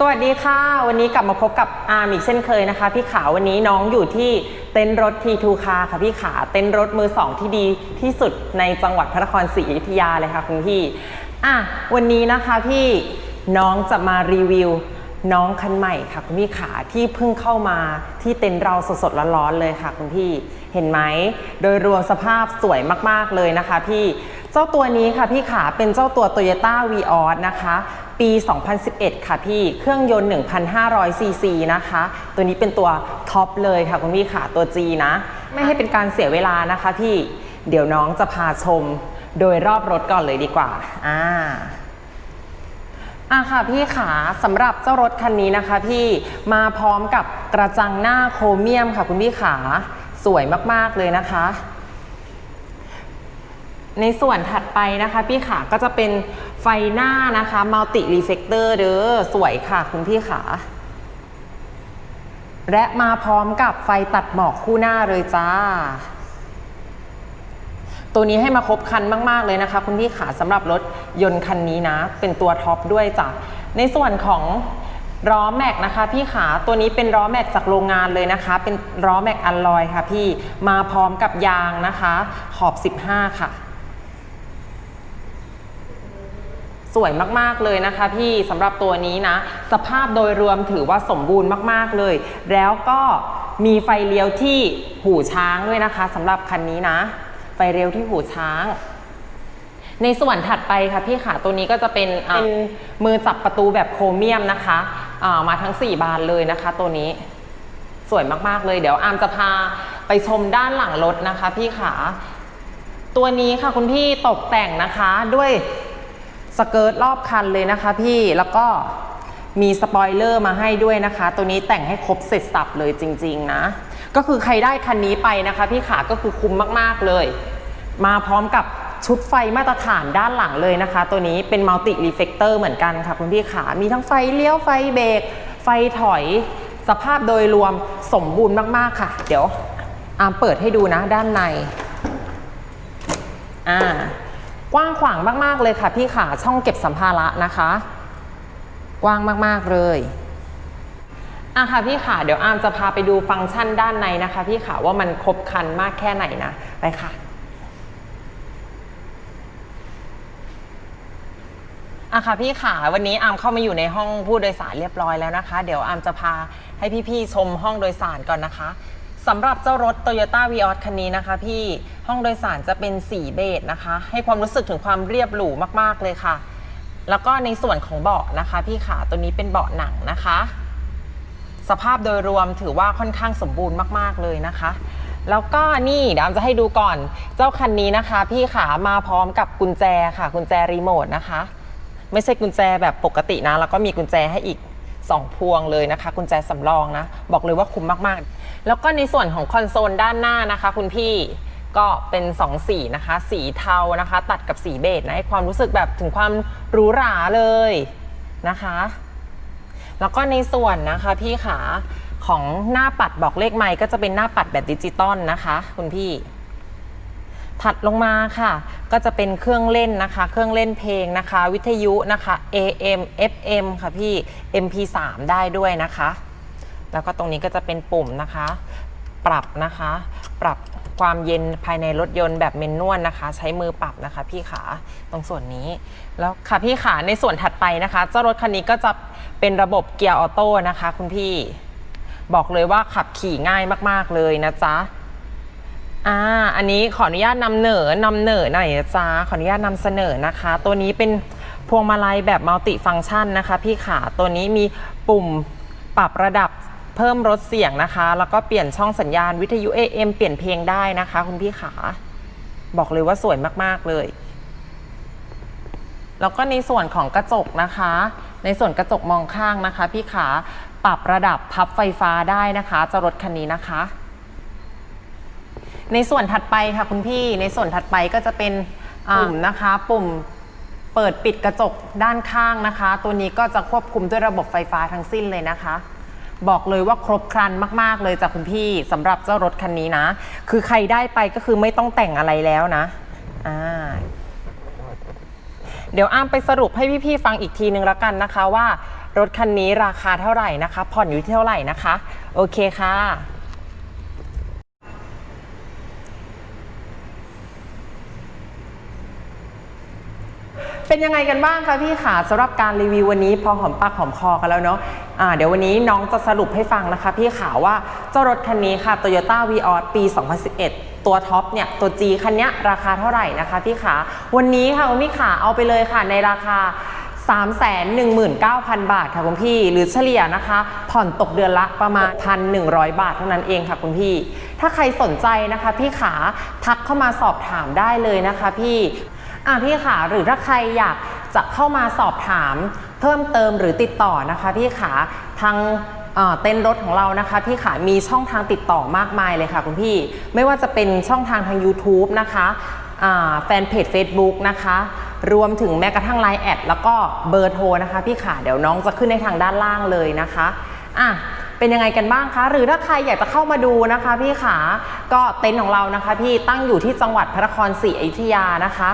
สวัสดีค่ะ วันนี้กลับมาพบกับอาร์มอีกเช่นเคยนะคะ พี่ขาวันนี้น้องอยู่ที่เต็นท์รถ T2 คาค่ะพี่ขาเต็นท์รถมือสองที่ดีที่สุดในจังหวัดพระนครศรีอยุธยาเลยค่ะคุณพี่อะวันนี้นะคะพี่น้องจะมารีวิว น้องคันใหม่ค่ะคุณพี่ขาที่เพิ่งเข้ามาที่เต็นท์เราสดๆร้อนๆเลยค่ะคุณพี่เห็นไหมโดยรวมสภาพสวยมากๆเลยนะคะพี่เจ้าตัวนี้ค่ะพี่ขาเป็นเจ้าตัว Toyota v ีออนะคะปี 2011 ค่ะพี่ เครื่องยนต์ 1,500 ซีซีนะคะ ตัวนี้เป็นตัวท็อปเลยค่ะคุณพี่ขาตัว G นะ ไม่ให้เป็นการเสียเวลานะคะพี่ เดี๋ยวน้องจะพาชมโดยรอบรถก่อนเลยดีกว่า อ่า อะค่ะพี่ขาสำหรับเจ้ารถคันนี้นะคะ พี่มาพร้อมกับกระจังหน้าโครเมียมค่ะ คุณพี่ขาสวยมาก ๆ เลยนะคะ ในส่วนถัดไปนะคะ พี่ขาก็จะเป็นไฟหน้านะคะมัลติรีเฟกเตอร์เด้อสวยค่ะคุณพี่ขาและมาพร้อมกับไฟตัดหมอกคู่หน้าเลยจ้า ตัวนี้ให้มาครบคันมาก ๆ เลยนะคะ คุณพี่ขาสำหรับรถยนต์คันนี้นะ เป็นตัวท็อปด้วยจ้ะในส่วนของล้อแม็กนะคะพี่ขาตัวนี้เป็นล้อแม็กจากโรงงานเลยนะคะ เป็นล้อแม็กอัลลอยค่ะพี่มาพร้อมกับยางนะคะ ขอบ 15 ค่ะสวยมากๆเลยนะคะ พี่สำหรับตัวนี้นะ สภาพโดยรวมถือว่าสมบูรณ์มากๆเลย แล้วก็มีไฟเลี้ยวที่หูช้างด้วยนะคะสำหรับคันนี้นะ ไฟเลี้ยวที่หูช้าง ในส่วนถัดไปค่ะพี่ขาตัวนี้ก็จะเป็นอะเป็นมือจับประตูแบบโครเมียมนะคะอ่ามาทั้ง 4 บานเลยนะคะ ตัวนี้สวยมากๆเลย เดี๋ยวอามจะพาไปชมด้านหลังรถนะคะ พี่ขาตัวนี้ค่ะคุณพี่ตกแต่งนะคะด้วยสเกิร์ตรอบคันเลยนะคะ พี่แล้วก็ มีสปอยเลอร์มาให้ด้วยนะคะ ตัวนี้แต่งให้ครบเสร็จสับเลยจริง ๆ นะ ก็คือใครได้คันนี้ไปนะคะ พี่ขาก็คือคุ้มมากๆเลย มาพร้อมกับชุดไฟมาตรฐานด้านหลังเลยนะคะ ตัวนี้เป็นมัลติรีเฟกเตอร์เหมือนกันค่ะคุณพี่ขา มีทั้งไฟเลี้ยวไฟเบรกไฟถอย สภาพโดยรวมสมบูรณ์มากๆค่ะ เดี๋ยวอามเปิดให้ดูนะด้านใน อ่ากว้างขวางมากๆเลยค่ะพี่ขาช่องเก็บสัมภาระนะคะ กว้างมากๆเลยอะค่ะพี่ขาเดี๋ยวอามจะพาไปดูฟังก์ชันด้านในนะคะพี่ขาว่ามันครบครันมากแค่ไหนนะไปค่ะอะค่ะพี่ขาวันนี้อามเข้ามาอยู่ในห้องผู้โดยสารเรียบร้อยแล้วนะคะ เดี๋ยวอามจะพาให้พี่ๆชมห้องโดยสารก่อนนะคะสำหรับเจ้ารถ Toyota v ีออคันนี้นะคะ พี่ห้องโดยสารจะเป็นสีเบจนะคะ ให้ความรู้สึกถึงความเรียบหรูมากๆเลยค่ะ แล้วก็ในส่วนของเบาะนะคะพี่ขาตัวนี้เป็นเบาะหนังนะคะ สภาพโดยรวมถือว่าค่อนข้างสมบูรณ์มาก ๆ เลยนะคะ แล้วก็นี่เดี๋ยวอามจะให้ดูก่อนเจ้าคันนี้นะคะ พี่ขามาพร้อมกับกุญแจค่ะ กุญแจรีโมทนะคะ ไม่ใช่กุญแจแบบปกตินะ แล้วก็มีกุญแจให้อีก2 พวงเลยนะคะ กุญแจสำรองนะ บอกเลยว่าคุ้มมากๆ แล้วก็ในส่วนของคอนโซลด้านหน้านะคะ คุณพี่ ก็เป็น 2 สีนะคะ สีเทานะคะ ตัดกับสีเบจนะให้ความรู้สึกแบบถึงความหรูหราเลยนะคะ แล้วก็ในส่วนนะคะพี่ขาของหน้าปัดบอกเลขไมค์ก็จะเป็นหน้าปัดแบบดิจิตอลนะคะ คุณพี่ ถัดลงมาค่ะ ก็จะเป็นเครื่องเล่นนะคะ เครื่องเล่นเพลงนะคะ วิทยุนะคะ AM FM ค่ะพี่ MP3 ได้ด้วยนะคะ แล้วก็ตรงนี้ก็จะเป็นปุ่มนะคะ ปรับนะคะ ปรับ ความเย็นภายในรถยนต์แบบเมนนวลนะคะ ใช้มือปรับนะคะพี่ขาตรงส่วนนี้ แล้วค่ะพี่ขาในส่วนถัดไปนะคะเจ้ารถคันนี้ก็จะเป็นระบบเกียร์ออโต้นะคะ คุณพี่บอกเลยว่าขับขี่ง่ายมาก ๆ เลยนะจ๊ะอ่าอันนี้ขออนุญาตนำเหนอนำเหนอหน่อยนะจ๊ะขออนุญาตนำเสนอนะคะ ตัวนี้เป็นพวงมาลัยแบบมัลติฟังก์ชันนะคะ พี่ขาตัวนี้มีปุ่มปรับระดับ เพิ่มลดเสียงนะคะ แล้วก็เปลี่ยนช่องสัญญาณวิทยุ AM เปลี่ยนเพลงได้นะคะ คุณพี่ขา บอกเลยว่าสวยมากๆเลย แล้วก็ในส่วนของกระจกนะคะ ในส่วนกระจกมองข้างนะคะ พี่ขาปรับระดับพับไฟฟ้าได้นะคะจะรถคันนี้นะคะ ในส่วนถัดไปค่ะคุณพี่ ในส่วนถัดไปก็จะเป็นปุ่มนะคะ ปุ่มเปิดปิดกระจกด้านข้างนะคะ ตัวนี้ก็จะควบคุมด้วยระบบไฟฟ้าทั้งสิ้นเลยนะคะ บอกเลยว่าครบครันมาก ๆ เลยจากคุณพี่สำหรับเจ้ารถคันนี้นะ คือใครได้ไปก็คือไม่ต้องแต่งอะไรแล้วนะอ่าเดี๋ยวอ้ามไปสรุปให้พี่ๆฟังอีกทีนึงแล้วกันนะคะว่ารรถคันนี้ราคาเท่าไหร่นะคะ ผ่อนอยู่ที่เท่าไหร่นะคะ โอเคค่ะ เป็นยังไงกันบ้างคะพี่ขาสำหรับการรีวิววันนี้พอหอมปากหอมคอกันแล้วเนาะอ่าเดี๋ยววันนี้น้องจะสรุปให้ฟังนะคะ พี่ขาว่าเจ้ารถคันนี้ค่ะ Toyota v ีออปี 2011 ตัวท็อปเนี่ย ตัว G คันนี้ราคาเท่าไหร่นะคะพี่ขาวันนี้ค่ะคุณพี่ขาเอาไปเลยค่ะในราคา319,000 บาทค่ะคุณพี่ หรือเฉลี่ยนะคะ ผ่อนตกเดือนละประมาณ 1,100 บาทเท่านั้นเองค่ะคุณพี่ ถ้าใครสนใจนะคะ พี่ขาทักเข้ามาสอบถามได้เลยนะคะพี่ อะพี่ขาหรือถ้าใครอยากจะเข้ามาสอบถามเพิ่มเติมหรือติดต่อนะคะพี่ขาทางเต้นรถของเรานะคะพี่ขามีช่องทางติดต่อมากมายเลยค่ะคุณพี่ ไม่ว่าจะเป็นช่องทางทาง YouTube นะคะแฟนเพจ Facebook นะคะ รวมถึงแม้กระทั่ง Line แอดแล้วก็เบอร์โทรนะคะพี่ขาเดี๋ยวน้องจะขึ้นในทางด้านล่างเลยนะคะอะเป็นยังไงกันบ้างคะ หรือถ้าใครอยากจะเข้ามาดูนะคะพี่ขาก็เต็นท์ของเรานะคะ พี่ตั้งอยู่ที่จังหวัดพระนครศรีอยุธยานะคะ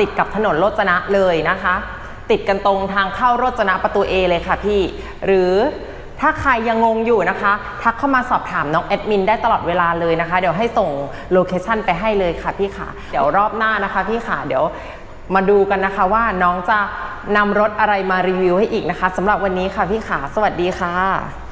ติดกับถนนโรจนะเลยนะคะ ติดกันตรงทางเข้าโรจนะประตู A เลยค่ะพี่ หรือถ้าใครยังงงอยู่นะคะ ทักเข้ามาสอบถามน้องแอดมินได้ตลอดเวลาเลยนะคะ เดี๋ยวให้ส่งโลเคชันไปให้เลยค่ะพี่ขาเดี๋ยวรอบหน้านะคะพี่ขาเดี๋ยวมาดูกันนะคะว่าน้องจะนำรถอะไรมารีวิวให้อีกนะคะสำหรับวันนี้ค่ะพี่ขา สวัสดีค่ะ